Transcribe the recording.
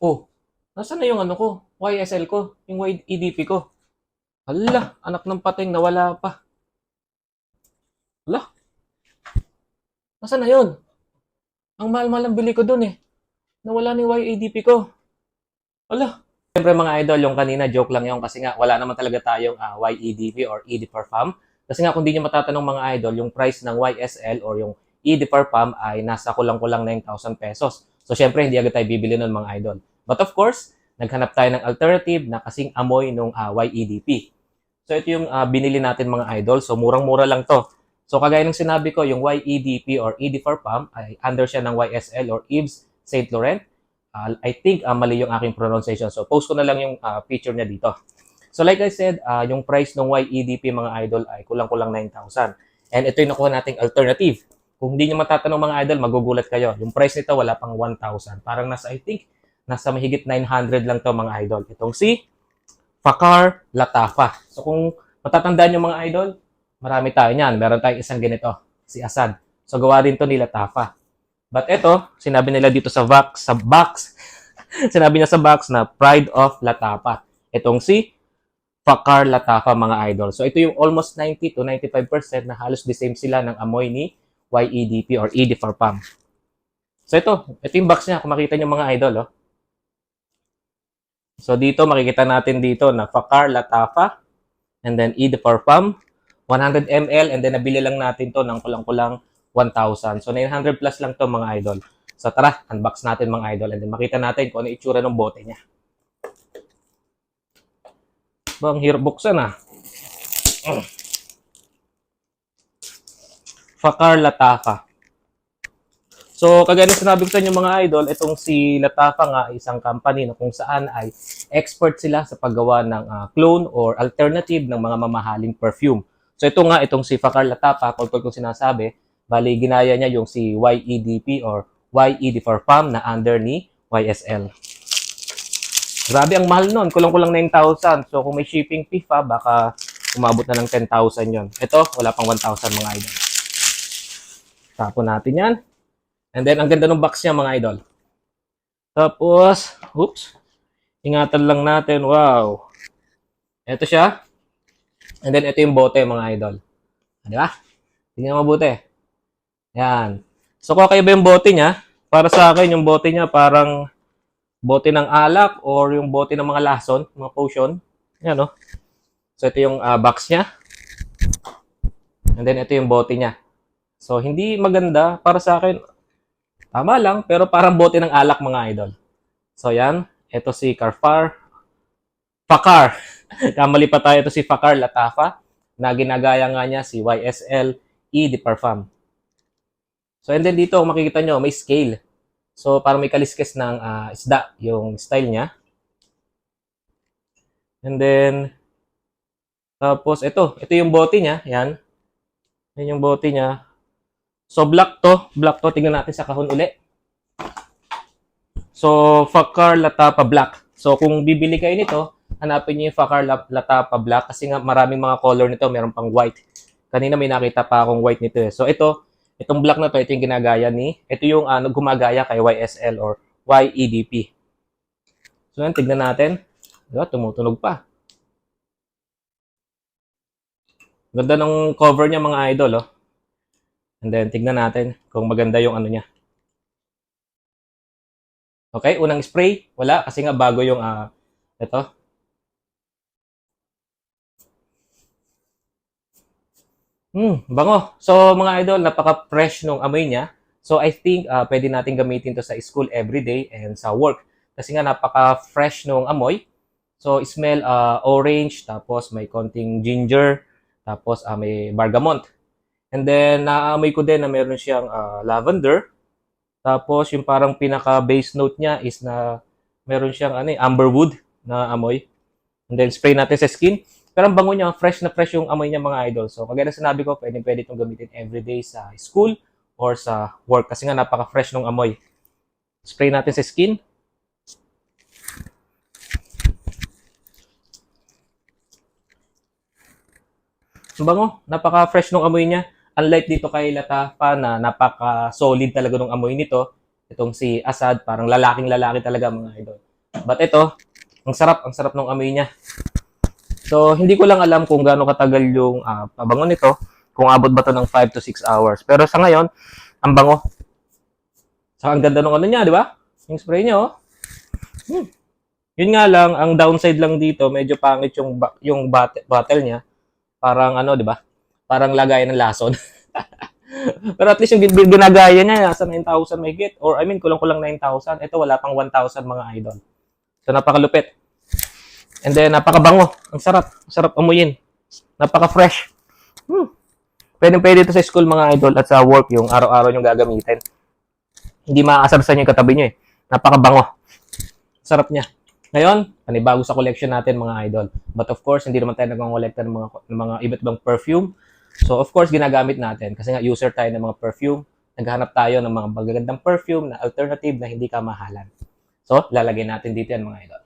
Oh, nasaan na yung ano ko? YSL ko? Yung EDP ko? Hala, anak ng pating, nawala pa. Hala. Nasaan na yun? Ang mahal-mahal ang bili ko dun eh. Nawala ni YEDP ko. Hala. Siyempre mga idol, yung kanina joke lang yun kasi nga wala naman talaga tayong ah, YEDP or ED per. Kasi nga kung di nyo matatanong mga idol, yung price ng YSL or yung ED per ay nasa kulang-kulang 9,000 pesos. So syempre hindi agad tayo bibili nun mga idol. But of course, naghanap tayo ng alternative na kasing amoy nung ah, YEDP. So ito yung ah, binili natin mga idol. So murang-mura lang to. So kagaya ng sinabi ko, yung YEDP or ED for pump ay under siya ng YSL or Yves Saint Laurent. Uh, I think ah, mali yung aking pronunciation. So post ko na lang yung ah, picture niya dito. So like I said, ah, yung price ng YEDP mga idol ay kulang-kulang 9,000. And ito yung nakuha nating alternative. Kung hindi nyo matatanong mga idol, magugulat kayo. Yung price nito wala pang 1,000. Parang nasa, I think, nasa mahigit 900 lang to mga idol. Itong si Fakar Latafa. So kung matatandaan nyo mga idol, marami tayo niyan. Meron tayong isang ganito, si Asad. So gawa din to ni Latafa. But ito, sinabi nila dito sa box, sa box, sinabi niya sa box na Pride of Latafa. Itong si Fakar Latafa mga idol. So ito yung almost 90 to 95% na halos the same sila ng amoy ni YEDP or ED for PAM. So ito, ito yung box niya. Kung makita niyo mga idol, oh. So dito makikita natin dito na Fakar Latafa and then ED for PAM 100 ml and then nabili lang natin to ng kulang-kulang 1,000. So 900 plus lang to mga idol. So tara, unbox natin mga idol and then makita natin kung ano itsura ng bote niya. Ba, ang hirap buksan ah. Fakar Latafa. So, kagaya ng sinabi ko sa inyo mga idol, itong si Latafa nga isang company na kung saan ay expert sila sa paggawa ng ah, clone or alternative ng mga mamahaling perfume. So, ito nga, itong si Fakar Latafa, kung kung sinasabi, bali ginaya niya yung si YEDP or YED for PAM na under ni YSL. Grabe ang mahal nun. Kulang-kulang 9,000. So, kung may shipping fee pa, baka umabot na ng 10,000 yon. Ito, wala pang 1,000 mga idol. Tapon natin yan. And then, ang ganda ng box niya mga idol. Tapos, oops. Ingatan lang natin. Wow. Ito siya. And then, ito yung bote mga idol. Di ba? Tingnan mabuti. Yan. So, kung kayo ba yung bote niya, para sa akin, yung bote niya parang bote ng alak or yung bote ng mga lason, mga potion. Yan, no? So, ito yung ah, box niya. And then, ito yung bote niya. So, hindi maganda. Para sa akin, tama lang, pero parang bote ng alak, mga idol. So, yan. Ito si Carfar. Fakar. Kamali pa tayo. Ito si Fakar Latafa na ginagaya nga niya si YSL E de Parfum. So, and then dito, kung makikita nyo, may scale. So, parang may kaliskes ng ah, isda, yung style niya. And then, tapos, ito. Ito yung bote niya. Yan. Yan yung bote niya. So, black to. Black to. Tingnan natin sa kahon uli. So, Fakar Latapa Black. So, kung bibili kayo nito, hanapin niyo yung Fakar La- Latapa Black kasi nga maraming mga color nito. Meron pang white. Kanina may nakita pa akong white nito eh. So, ito, itong black na to, ito yung ginagaya ni, ito yung ano, gumagaya kay YSL or YEDP. So, yan, tignan natin. Diba, tumutunog pa. Ganda ng cover niya mga idol, oh. And then, tignan natin kung maganda yung ano niya. Okay, unang spray, wala kasi nga bago yung ah ito. Hmm, bango. So mga idol, napaka-fresh nung amoy niya. So I think ah, pwede natin gamitin to sa school everyday and sa work. Kasi nga napaka-fresh nung amoy. So smell ah, orange, tapos may konting ginger, tapos ah, may bergamot. And then naamoy ko din na meron siyang ah, lavender. Tapos yung parang pinaka base note niya is na meron siyang ano, eh, amberwood na amoy. And then spray natin sa skin. Pero ang bango niya, fresh na fresh yung amoy niya mga idol. So kagaya na sinabi ko, pwede pwede itong gamitin everyday sa school or sa work kasi nga napaka-fresh nung amoy. Spray natin sa skin. Ang bango, napaka-fresh nung amoy niya. Unlike dito kay Latafa na napaka-solid talaga nung amoy nito, itong si Asad, parang lalaking lalaki talaga mga idol. But ito, ang sarap, ang sarap ng amoy niya. So, hindi ko lang alam kung gaano katagal yung ah, pabango nito, kung abot ba to ng 5 to 6 hours. Pero sa ngayon, ang bango. Sa ang ganda ng ano niya, di ba? Yung spray niya, oh. Hmm. Yun nga lang, ang downside lang dito, medyo pangit yung, ba- yung bat- bottle niya. Parang ano, di ba? Parang lagayan ng lason. Pero at least yung gin- ginagaya niya, nasa 9,000 may get. Or I mean, kulang-kulang 9,000. Ito, wala pang 1,000 mga idol. So, napakalupit. And then, napakabango. Ang sarap. Ang sarap amuyin. Napaka-fresh. Hmm. Pwede pwede ito sa school mga idol at sa work yung araw-araw yung gagamitin. Hindi maaasarsan yung katabi nyo eh. Napakabango. Sarap niya. Ngayon, panibago sa collection natin mga idol. But of course, hindi naman tayo nagkongolekta ng mga, ng mga iba't ibang perfume. So of course, ginagamit natin kasi nga user tayo ng mga perfume. Naghahanap tayo ng mga magagandang perfume na alternative na hindi kamahalan. So, lalagay natin dito yan mga idol.